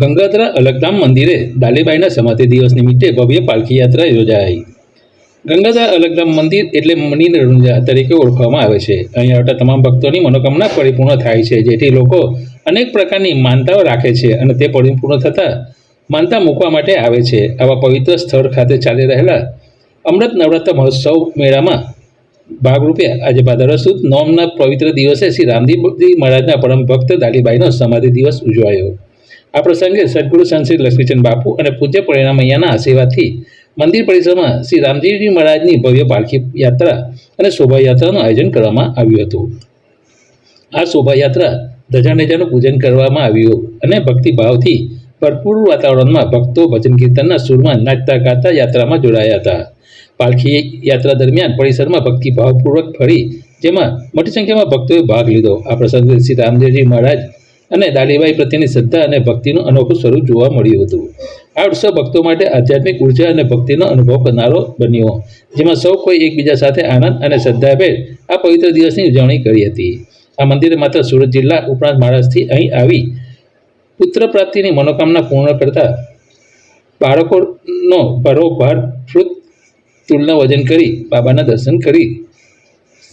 ગંગાધરા અલગધામ મંદિરે દાલીબાઈના સમાધિ દિવસ નિમિત્તે ભવ્ય પાલખી યાત્રા યોજાઈ. ગંગાધરા અલગધામ મંદિર એટલે મની રણુજા તરીકે ઓળખવામાં આવે છે. અહીં આવતા તમામ ભક્તોની મનોકામના પરિપૂર્ણ થાય છે, જેથી લોકો અનેક પ્રકારની માનતાઓ રાખે છે અને તે પરિપૂર્ણ થતાં માનતા મૂકવા માટે આવે છે. આવા પવિત્ર સ્થળ ખાતે ચાલી રહેલા અમૃત નવરાત્ર મહોત્સવ મેળામાં ભાગરૂપે આજે ભાદરવા નોમના પવિત્ર દિવસે શ્રી રામદેવજી મહારાજના પરમ ભક્ત દાલીબાઈનો સમાધિ દિવસ ઉજવાયો. આ પ્રસંગે સદગુરુ સંત શ્રી લક્ષ્મીચંદ બાપુ અને પૂજ્ય પરિણામૈયાના આશીર્વાદથી મંદિર પરિસરમાં શ્રી રામજીજી મહારાજની ભવ્ય પાલખી યાત્રા અને શોભાયાત્રાનું આયોજન કરવામાં આવ્યું હતું. આ શોભાયાત્રા ધજાનેજાનું પૂજન કરવામાં આવ્યું અને ભક્તિભાવથી ભરપૂર વાતાવરણમાં ભક્તો ભજન કીર્તનના સુરમાં નાચતા ગાતા યાત્રામાં જોડાયા હતા. પાલખી યાત્રા દરમિયાન પરિસરમાં ભક્તિભાવપૂર્વક ફરી જેમાં મોટી સંખ્યામાં ભક્તોએ ભાગ લીધો. આ પ્રસંગે શ્રી રામદેવજી મહારાજ અને દાલીબાઈ પ્રત્યેની શ્રદ્ધા અને ભક્તિનું અનોખું સ્વરૂપ જોવા મળ્યું હતું. આ ઉત્સવ ભક્તો માટે આધ્યાત્મિક ઊર્જા અને ભક્તિનો અનુભવ કરનારો બન્યો, જેમાં સૌ કોઈ એકબીજા સાથે આનંદ અને શ્રદ્ધાભેર આ પવિત્ર દિવસની ઉજવણી કરી હતી. આ મંદિરે માત્ર સુરત જિલ્લા ઉપરાંત મહારાષ્ટ્રથી અહીં આવી પુત્ર પ્રાપ્તિની મનોકામના પૂર્ણ કરતા બાળકોનો ભરોભાર ફૃત તુલના વજન કરી બાબાના દર્શન કરી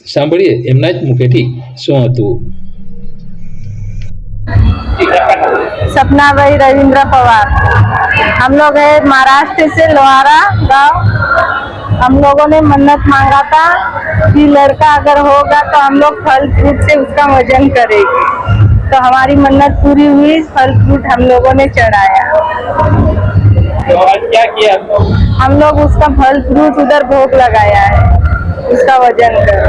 સાંભળીએ એમના જ મુખેથી શું હતું. सपना भाई रविंद्र पवार। हम लोग है महाराष्ट्र से लोहारा गाँव। हम लोगों ने मन्नत मांगा था कि लड़का अगर होगा तो हम लोग फल फ्रूट से उसका वज़न करेंगे। तो हमारी मन्नत पूरी हुई फल फ्रूट हम लोगों ने चढ़ाया। तो आज क्या किया हम लोग उसका फल फ्रूट उधर भोग लगाया है उसका वज़न कर।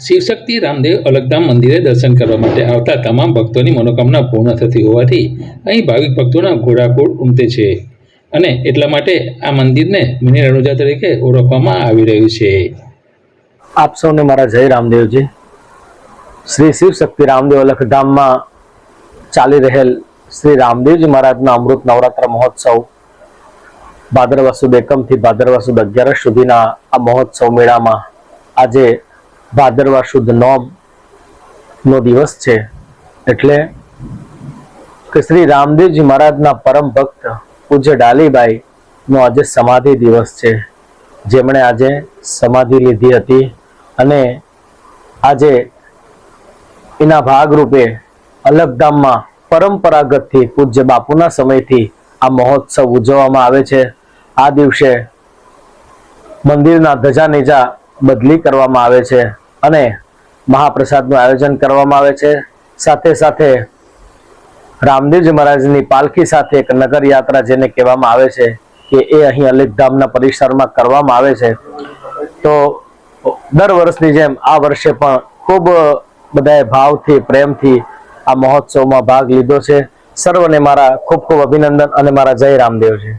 શિવશક્તિ, રામદેવ, અલગધામ મંદિરે દર્શન કરવા માટે આવતા તમામ ભક્તોની મનોકામના પૂર્ણ થતી હોવાથી અહીં ભાવિક ભક્તોના ઘોડાઘોડ ઉમટે છે. અને એટલા માટે આ મંદિરને મિની રણુજા તરીકે ઓળખવામાં આવી રહ્યું છે. આપ સૌને મારા જય રામદેવજી. શ્રી શિવશક્તિ, રામદેવ અલખધામમાં ચાલી રહેલ શ્રી રામદેવજી મહારાજના અમૃત નવરાત્ર મહોત્સવ ભાદરવા સુદ એકમથી ભાદરવા સુદ અગિયારસ સુધીના આ મહોત્સવ મેળામાં આજે ભાદરવા શુદ્ધ નોમ નો દિવસ છે. એટલે શ્રી રામદેવજી મહારાજના પરમ ભક્ત પૂજ્ય ડાલીબાઈ નો આજે સમાધિ દિવસ છે. જેમણે આજે સમાધિ લીધી હતી અને આજે એના ભાગરૂપે અલગધામમાં પરંપરાગતથી પૂજ્ય બાપુના સમયથી આ મહોત્સવ ઉજવવામાં આવે છે. આ દિવસે મંદિરના ધજા નેજા બદલી કરવામાં આવે છે. અને મહાપ્રસાદનું આયોજન કરવામાં આવે છે. સાથે સાથે રામદેવજી મહારાજની પાલખી સાથે એક નગર યાત્રા જેને કહેવામાં આવે છે કે એ અહીં અલિકધામના પરિસરમાં કરવામાં આવે છે. તો દર વર્ષની જેમ આ વર્ષે પણ ખૂબ બધાએ ભાવથી, પ્રેમથી આ મહોત્સવમાં ભાગ લીધો છે. સર્વને મારા ખૂબ ખૂબ અભિનંદન અને મારા જય રામદેવ છે